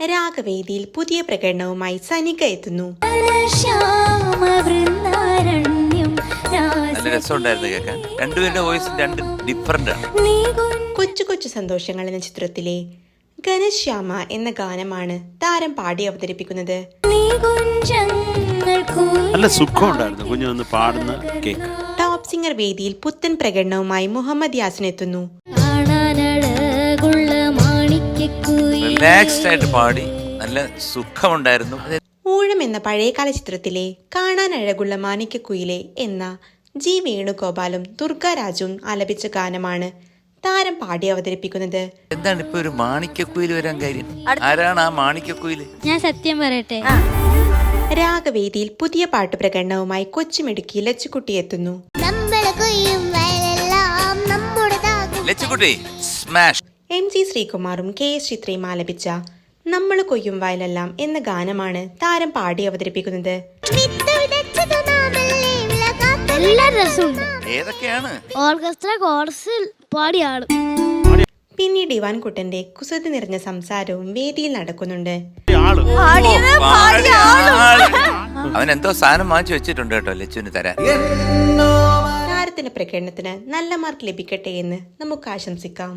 രാഗവേദിയിൽ പുതിയ പ്രകടനവുമായി സനിക എത്തുന്നു. നല്ല രസമുണ്ടായിരുന്നു കേൾക്കാൻ. രണ്ടുപേരുടെ വോയിസ് രണ്ട് ഡിഫറെന്റ് ആണ്. കൊച്ചു കൊച്ചു സന്തോഷങ്ങൾ എന്ന ചിത്രത്തിലെ ഘനശ്യാമ എന്ന ഗാനമാണ് താരം പാടി അവതരിപ്പിക്കുന്നത്. നല്ല സുഖമുണ്ടായിരുന്നു. കുഞ്ഞു പാടുന്ന കേക്ക്. ടോപ്പ് സിംഗർ വേദിയിൽ പുത്തൻ പ്രകടനവുമായി മുഹമ്മദ് യാസിൻ എത്തുന്നു. റിലാക്സ്ഡ് ആയിട്ട് പാടി. നല്ല സുഖമുണ്ടായിരുന്നു. ഊഴം എന്ന പഴയകാല ചിത്രത്തിലെ കാണാൻ അഴകുള്ള മാണിക്കക്കുയിലെ എന്ന ജി വേണുഗോപാലും ദുർഗാരാജും ആലപിച്ച ഗാനമാണ് താരം പാടി അവതരിപ്പിക്കുന്നത്. എന്താണ് ഇപ്പൊ ഒരു മാണിക്കക്കുയിൽ വരാൻ കാര്യം? ആരാണ് ആ മാണിക്കക്കുയിൽ ഞാൻ സത്യം പറയട്ടെ. രാഗവേദിയിൽ പുതിയ പാട്ട് പ്രകടനവുമായി കൊച്ചുമിടുക്കി ലച്ചുകുട്ടി എത്തുന്നു. ലച്ചുകുട്ടി സ്മാഷ് എം ജി ശ്രീകുമാറും കെ എസ് ചിത്രയും ആലപിച്ച നമ്മൾ കൊയ്യും വയലെല്ലാം എന്ന ഗാനമാണ് താരം പാടി അവതരിപ്പിക്കുന്നത്. എല്ലാ രസമുണ്ട് ഏതൊക്കെയാണ്? ഓർക്കസ്ട്ര കോഴ്സിൽ പാടിയാണ്. പിന്നീട് ഇവാൻകുട്ടന്റെ കുസൃതി നിറഞ്ഞ സംസാരവും വേദിയിൽ നടക്കുന്നുണ്ട്. അവൻ എന്തോ സാധനം വാങ്ങിച്ചു വെച്ചിട്ടുണ്ട് കേട്ടോ ലച്ചുവിന് തരാൻ. താരത്തിന്റെ പ്രകടനത്തിന് നല്ല മാർക്ക് ലഭിക്കട്ടെ എന്ന് നമുക്ക് ആശംസിക്കാം.